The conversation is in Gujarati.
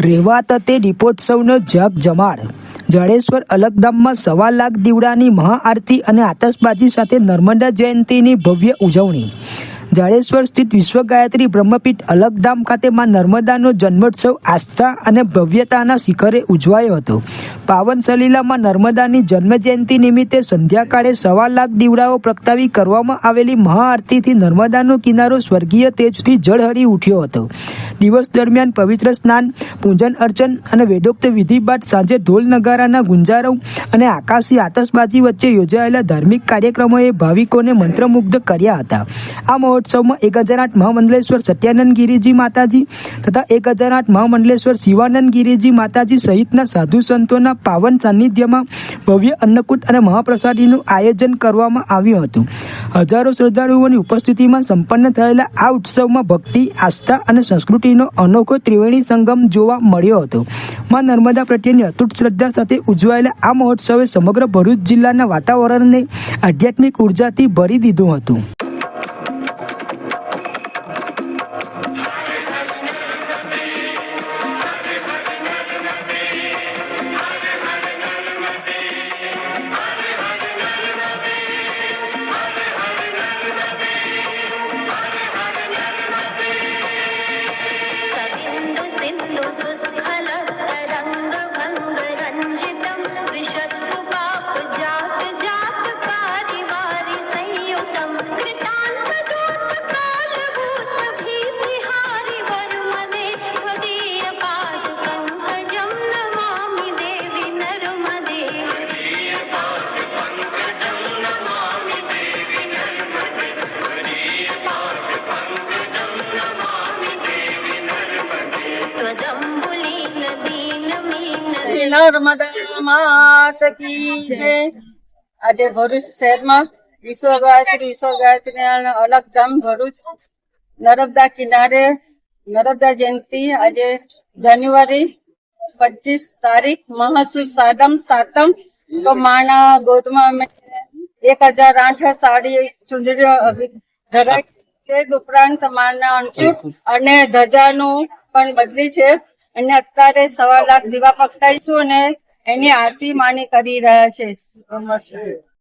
રેવા તે દીપોત્સવનો જગ જમાડ. જડેશ્વર અલગધામમાં સવા લાખ દીવડાની મહાઆરતી અને આતશબાજી સાથે નર્મદા જયંતીની ભવ્ય ઉજવણી. જાડેશ્વર સ્થિત વિશ્વ ગાયત્રી બ્રહ્મપીઠ અલગધામ ખાતે માં નર્મદાનો જન્મોત્સવ આસ્થા અને ભવ્યતાના શિખરે ઉજવાયો હતો. પાવન સલીલામાં નર્મદાની જન્મજયંતિ નિમિત્તે સંધ્યાકાળે સવા લાખ દીવડાઓ પ્રગટાવી કરવામાં આવેલી મહાઆરતીથી નર્મદાનો કિનારો સ્વર્ગીય તેજથી જળહળી ઉઠ્યો હતો. દિવસ દરમિયાન પવિત્ર સ્નાન, પૂજન અર્ચન અને વેદોક્ત વિધિ બાદ સાંજે ઢોલ નગારાના ગુંજારો અને આકાશી આતશબાજી વચ્ચે યોજાયેલા ધાર્મિક કાર્યક્રમોએ ભાવિકોને મંત્રમુગ્ધ કર્યા હતા. આ મહોત્સવમાં એક હજાર આઠ મહામંડલેશ્વર સત્યાનંદ ગિરિજી માતાજી તથા એક હજાર આઠ મહામંડલેશ્વર શિવાનંદ ગિરિજી માતાજી સહિતના સાધુ સંતોના પાવન સાનિધ્યમાં ભવ્ય અન્નકૂટ અને મહાપ્રસાદીનું આયોજન કરવામાં આવ્યું હતું. હજારો શ્રદ્ધાળુઓની ઉપસ્થિતિમાં સંપન્ન થયેલા આ ઉત્સવમાં ભક્તિ, આસ્થા અને સંસ્કૃતિનો અનોખો ત્રિવેણી સંગમ જોવા મળ્યો હતો. માં નર્મદા પ્રત્યેની અતૂટ શ્રદ્ધા સાથે ઉજવાયેલા આ મહોત્સવે સમગ્ર ભરૂચ જિલ્લાના વાતાવરણને આધ્યાત્મિક ઉર્જાથી ભરી દીધું હતું. નર્મદા માત કી જય. આજે ભરૂચ શહેરમાં વિશ્વ ગાયત્રી વિશ્વ ગાયત્રી અલગ ગામ ભરૂચ નર્મદા કિનારે નર્મદા જયંતિ આજે જાન્યુઆરી પચીસ તારીખ મહાસુ સાદમ સાતમ તો માના ગોદમાં અમે એક હજાર આઠ સાડી ચુંદડીઓ ધરાય તે ઉપરાંત માના અંકુટ અને ધજાનું પણ બદલી છે. અને અત્યારે સવા લાખ દીવા પકડાઈશું અને એની આરતી માની કરી રહ્યા છે.